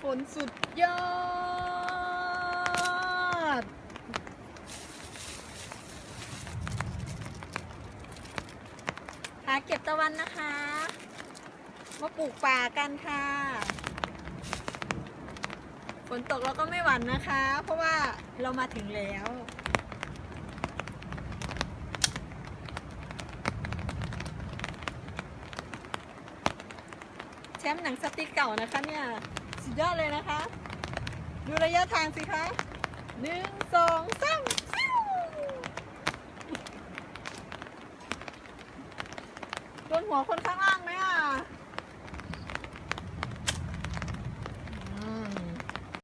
ฝนสุดยอด หาเก็บตะวันนะคะ มาปลูกป่ากันค่ะ ฝนตกเราก็ไม่หวั่นนะคะ เพราะว่าเรามาถึงแล้วแชมป์หนังสติ๊กเก่านะคะเนี่ย สุดยอดเลยนะคะ ดูระยะทางสิคะหนึ่งสองสามโดนหัวคนข้างล่างไหมอะ